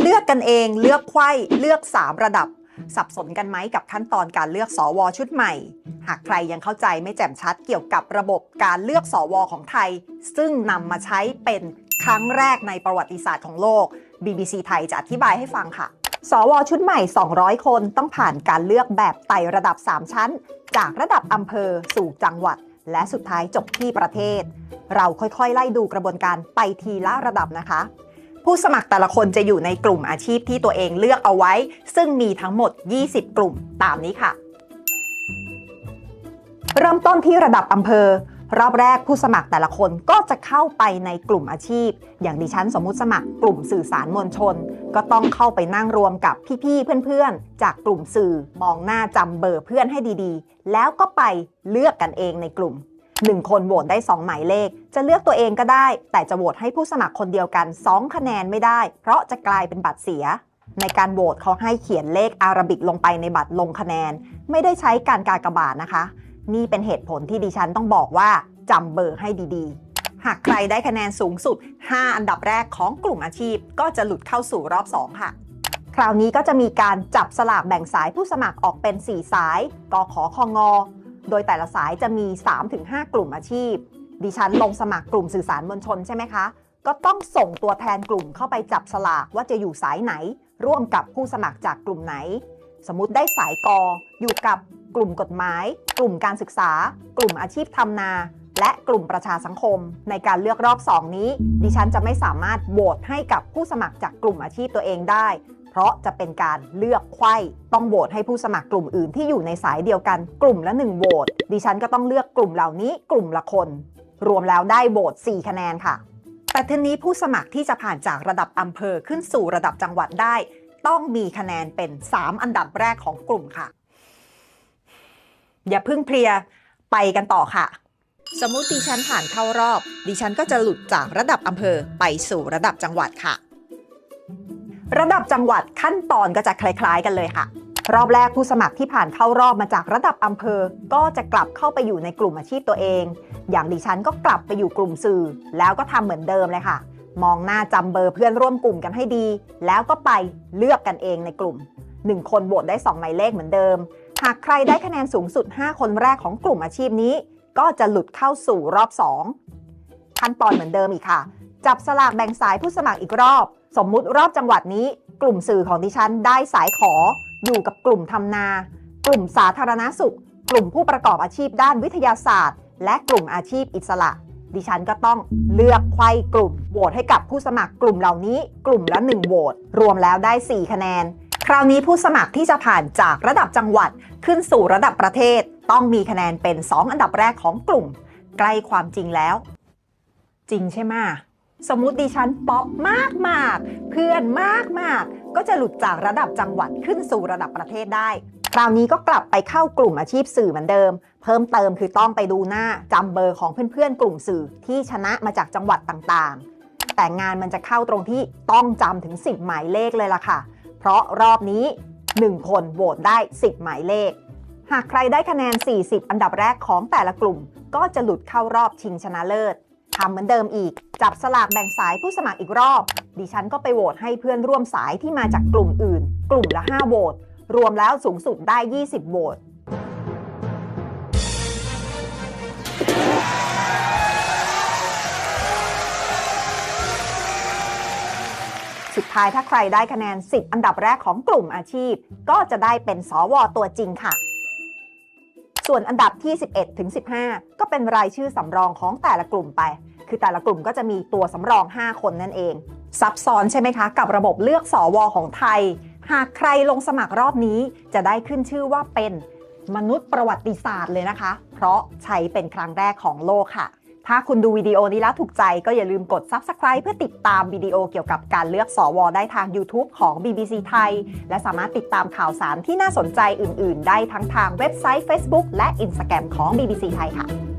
เลือกกันเองเลือกไขว้เลือก 3 ระดับ สับสนกันไหมกับขั้นตอนการเลือกสวชุดใหม่ หากใครยังเข้าใจไม่แจ่มชัดเกี่ยวกับระบบการเลือกสวของไทย ซึ่งนำมาใช้เป็นครั้งแรกในประวัติศาสตร์ของโลก BBC ไทยจะอธิบายให้ฟังค่ะสวชุดใหม่ 200 คนต้องผ่านการเลือกแบบไต่ระดับ 3 ชั้น จากระดับอำเภอสู่จังหวัด และสุดท้ายจบที่ประเทศ เราค่อยๆ ไล่ดูกระบวนการไปทีละระดับนะคะ ผู้สมัครแต่ละคนจะอยู่ในกลุ่มอาชีพที่ตัวเองเลือกเอาไว้ ซึ่งมีทั้งหมด 20 กลุ่มตามนี้ค่ะ เริ่มต้นที่ระดับอำเภอ รอบแรกผู้สมัครแต่ละคนก็จะเข้าไปในกลุ่มอาชีพ อย่างดิฉันสมมุติสมัครกลุ่มสื่อสารมวลชน ก็ต้องเข้าไปนั่งรวมกับพี่ๆเพื่อนๆ จากกลุ่มสื่อมองหน้าจำเบอร์เพื่อนให้ดีๆ แล้วก็ไปเลือกกันเองในกลุ่ม 1 คนโหวตได้ 2 หมายเลข จะเลือกตัวเองก็ได้ แต่จะโหวตให้ผู้สมัครคนเดียวกัน 2 คะแนนไม่ได้ เพราะจะกลายเป็นบัตรเสีย ในการโหวตเขาให้เขียนเลขอารบิกลงไปในบัตรลงคะแนน ไม่ได้ใช้การกากบาทนะคะ นี่เป็นเหตุผลที่ดิฉันต้องบอกว่าจำเบอร์ให้ดีๆ หากใครได้คะแนนสูงสุด 5 อันดับแรกของกลุ่มอาชีพ ก็จะหลุดเข้าสู่รอบ 2 ค่ะคราวนี้ก็จะมีการจับสลากแบ่งสายผู้สมัครออกเป็น 4 สาย กขคงอ โดยแต่ละสายจะมี 3-5 กลุ่มอาชีพ ดิฉันลงสมัครกลุ่มสื่อสารมวลชนใช่ไหมคะ ก็ต้องส่งตัวแทนกลุ่มเข้าไปจับสลากว่าจะอยู่สายไหน ร่วมกับผู้สมัครจากกลุ่มไหน สมมติได้สายกออยู่กับกลุ่มกฎหมาย กลุ่มการศึกษา กลุ่มอาชีพทำนา และกลุ่มประชาสังคม ในการเลือกรอบ2นี้ ดิฉันจะไม่สามารถโหวตให้กับผู้สมัครจากกลุ่มอาชีพตัวเองได้ เพราะจะเป็นการเลือกไขว้ต้องโหวตให้ผู้สมัครกลุ่มอื่นที่อยู่ในสายเดียวกันกลุ่มละ1โหวตดิฉันก็ต้องเลือกกลุ่มเหล่านี้กลุ่มละคน รวมแล้วได้โหวต4คะแนนค่ะ แต่ทีนี้ผู้สมัครที่จะผ่านจากระดับอำเภอขึ้นสู่ระดับจังหวัดได้ ต้องมีคะแนนเป็น 3 อันดับแรกของกลุ่มค่ะ อย่าเพึ่งเพลียไปกันต่อค่ะสมมติดิฉันผ่านเข้ารอบ ดิฉันก็จะหลุดจากระดับอำเภอไปสู่ระดับจังหวัดค่ะ ระดับจังหวัดขั้นตอนก็จะคล้าย ๆ กันเลยค่ะ รอบแรกผู้สมัครที่ผ่านเข้ารอบมาจากระดับอำเภอ ก็จะกลับเข้าไปอยู่ในกลุ่มอาชีพตัวเอง อย่างดิฉันก็กลับไปอยู่กลุ่มสื่อ แล้วก็ทำเหมือนเดิมเลยค่ะ มองหน้าจำเบอร์เพื่อนร่วมกลุ่มกันให้ดี แล้วก็ไปเลือกกันเองในกลุ่ม 1 คนโหวตได้ 2 หมายเลขเหมือนเดิม หากใครได้คะแนนสูงสุด 5 คนแรกของกลุ่มอาชีพนี้ ก็จะหลุดเข้าสู่รอบ 2 ขั้นตอนเหมือนเดิมอีกค่ะ จับสลากแบ่งสายผู้สมัครอีกรอบ สมมุติรอบจังหวัดนี้กลุ่มสื่อของดิฉันได้สายขอ อยู่กับกลุ่มทำนา กลุ่มสาธารณสุข กลุ่มผู้ประกอบอาชีพด้านวิทยาศาสตร์ และกลุ่มอาชีพอิสระ ดิฉันก็ต้องเลือกไขว้กลุ่มโหวตให้กับผู้สมัครกลุ่มเหล่านี้ กลุ่มละ1โหวตรวมแล้วได้ 4 คะแนน คราวนี้ผู้สมัครที่จะผ่านจากระดับจังหวัดขึ้นสู่ระดับประเทศ ต้องมีคะแนนเป็น 2 อันดับแรกของกลุ่ม ใกล้ความจริงแล้ว จริงใช่ไหม สมมุติดิฉันป๊อปมากมากเพื่อนมากมากก็จะหลุดจากระดับจังหวัดขึ้นสู่ระดับประเทศได้ คราวนี้ก็กลับไปเข้ากลุ่มอาชีพสื่อเหมือนเดิม เพิ่มเติมคือต้องไปดูหน้าจำเบอร์ของเพื่อนๆ กลุ่มสื่อที่ชนะมาจากจังหวัดต่างๆ แต่งานมันจะเข้าตรงที่ต้องจำถึง 10 หมายเลขเลยล่ะค่ะ เพราะรอบนี้ 1 คนโหวตได้ 10 หมายเลข หากใครได้คะแนน 40 อันดับแรกของแต่ละกลุ่ม ก็จะหลุดเข้ารอบชิงชนะเลิศ ทำเหมือนเดิมอีก จับสลากแบ่งสายผู้สมัครอีกรอบ ดิฉันก็ไปโหวตให้เพื่อนร่วมสายที่มาจากกลุ่มอื่น กลุ่มละ 5 โหวต รวมแล้วสูงสุดได้ 20 โหวตสุดท้ายถ้าใครได้คะแนน 10 อันดับแรกของกลุ่มอาชีพ ก็จะได้เป็นสวตัวจริงค่ะ ส่วนอันดับที่ 11 ถึง 15 ก็เป็นรายชื่อสำรองของแต่ละกลุ่มไป คือแต่ละกลุ่มก็จะมีตัวสำรอง 5 คนนั่นเอง ซับซ้อนใช่ไหมคะ กับระบบเลือกสอวอของไทย หากใครลงสมัครรอบนี้ จะได้ขึ้นชื่อว่าเป็นมนุษย์ประวัติศาสตร์เลยนะคะ เพราะใช้เป็นครั้งแรกของโลกค่ะ ถ้าคุณดูวิดีโอนี้แล้วถูกใจก็อย่าลืมกด Subscribe เพื่อติดตามวิดีโอเกี่ยวกับการเลือกสอวอได้ทาง YouTube ของ BBC ไทย และสามารถติดตามข่าวสารที่น่าสนใจอื่น ๆ ได้ทั้งทางเว็บไซต์ Facebook และ Instagram ของ BBC ไทยค่ะ